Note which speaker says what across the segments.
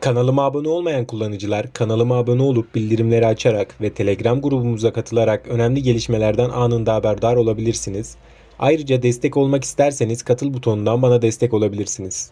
Speaker 1: Kanalıma abone olmayan kullanıcılar kanalıma abone olup bildirimleri açarak ve Telegram grubumuza katılarak önemli gelişmelerden anında haberdar olabilirsiniz. Ayrıca destek olmak isterseniz katıl butonundan bana destek olabilirsiniz.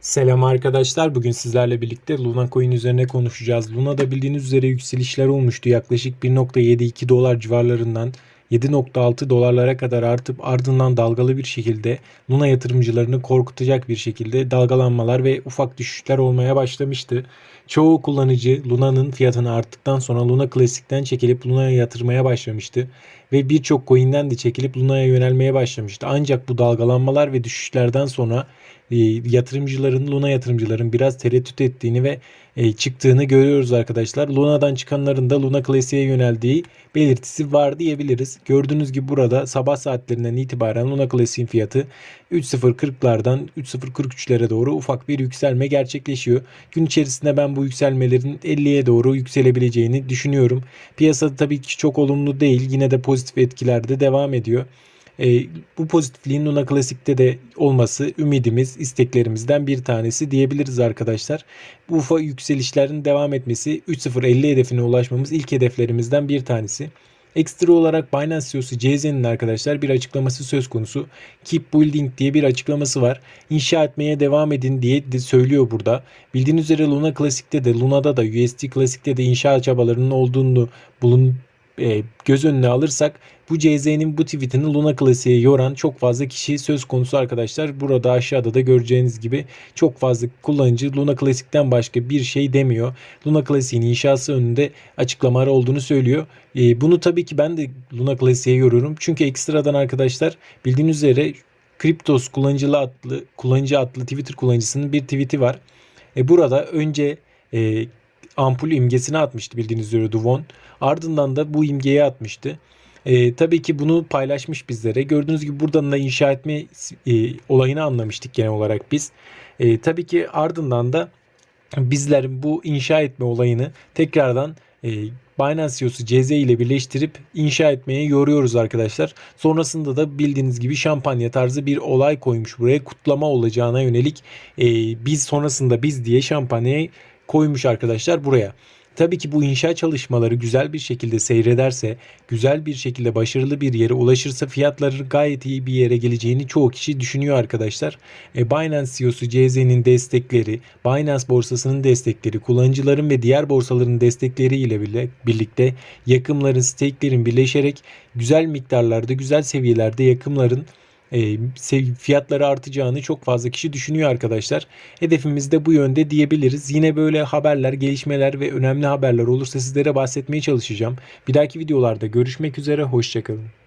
Speaker 1: Selam arkadaşlar. Bugün sizlerle birlikte Luna Coin üzerine konuşacağız. Luna'da bildiğiniz üzere yükselişler olmuştu. Yaklaşık 1.72 dolar civarlarından 7.6 dolarlara kadar artıp ardından dalgalı bir şekilde Luna yatırımcılarını korkutacak bir şekilde dalgalanmalar ve ufak düşüşler olmaya başlamıştı. Çoğu kullanıcı Luna'nın fiyatını arttıktan sonra Luna Classic'ten çekilip Luna'ya yatırmaya başlamıştı ve birçok coin'den de çekilip Luna'ya yönelmeye başlamıştı. Ancak bu dalgalanmalar ve düşüşlerden sonra e, yatırımcıların, Luna yatırımcıların biraz tereddüt ettiğini ve e, çıktığını görüyoruz arkadaşlar. Luna'dan çıkanların da Luna Classic'e yöneldiği belirtisi var diyebiliriz. Gördüğünüz gibi burada sabah saatlerinden itibaren Luna Classic'in fiyatı 3.040'lardan 3.043'lere doğru ufak bir yükselme gerçekleşiyor. Gün içerisinde ben bu yükselmelerin 50'ye doğru yükselebileceğini düşünüyorum. Piyasa tabii ki çok olumlu değil. Yine de pozitif etkilerde devam ediyor. E, bu pozitifliğin Luna Classic'te de olması ümidimiz, isteklerimizden bir tanesi diyebiliriz arkadaşlar. Bu ufak yükselişlerin devam etmesi 3.050 hedefine ulaşmamız ilk hedeflerimizden bir tanesi. Ekstra olarak Binance CEO'su CZ'nin arkadaşlar bir açıklaması söz konusu. Keep Building diye bir açıklaması var. İnşa etmeye devam edin diye de söylüyor burada. Bildiğiniz üzere Luna Classic'te de Luna'da da USD Classic'te de inşa çabalarının olduğunu bulun e, göz önüne alırsak bu CZ'nin bu tweetini Luna Classic'e yoran çok fazla kişi söz konusu arkadaşlar. Burada aşağıda da göreceğiniz gibi çok fazla kullanıcı Luna Classic'ten başka bir şey demiyor. Luna Classic'in inşası önünde açıklamalar olduğunu söylüyor. E, bunu tabii ki ben de Luna Classic'e yoruyorum. Çünkü ekstradan arkadaşlar bildiğiniz üzere Kriptos kullanıcılı adlı kullanıcı adlı Twitter kullanıcısının bir tweet'i var. E, burada önce ampul imgesini atmıştı bildiğiniz üzere Duvon. Ardından da bu imgeyi atmıştı. E, tabii ki bunu paylaşmış bizlere. Gördüğünüz gibi buradan da inşa etme e, olayını anlamıştık genel olarak biz. E, tabii ki ardından da bizler bu inşa etme olayını tekrardan e, Binance CEO'su CZ ile birleştirip inşa etmeye yoruyoruz arkadaşlar. Sonrasında da bildiğiniz gibi şampanya tarzı bir olay koymuş buraya kutlama olacağına yönelik e, biz sonrasında biz diye şampanyayı koymuş arkadaşlar buraya. Tabii ki bu inşa çalışmaları güzel bir şekilde seyrederse, güzel bir şekilde başarılı bir yere ulaşırsa fiyatları gayet iyi bir yere geleceğini çoğu kişi düşünüyor arkadaşlar. E, Binance CEO'su CZ'nin destekleri, Binance borsasının destekleri, kullanıcıların ve diğer borsaların destekleri ile birlikte yakımların, stake'lerin birleşerek güzel miktarlarda, güzel seviyelerde yakımların e, fiyatları artacağını çok fazla kişi düşünüyor arkadaşlar. Hedefimiz de bu yönde diyebiliriz. Yine böyle haberler, gelişmeler ve önemli haberler olursa sizlere bahsetmeye çalışacağım. Bir dahaki videolarda görüşmek üzere. Hoşçakalın.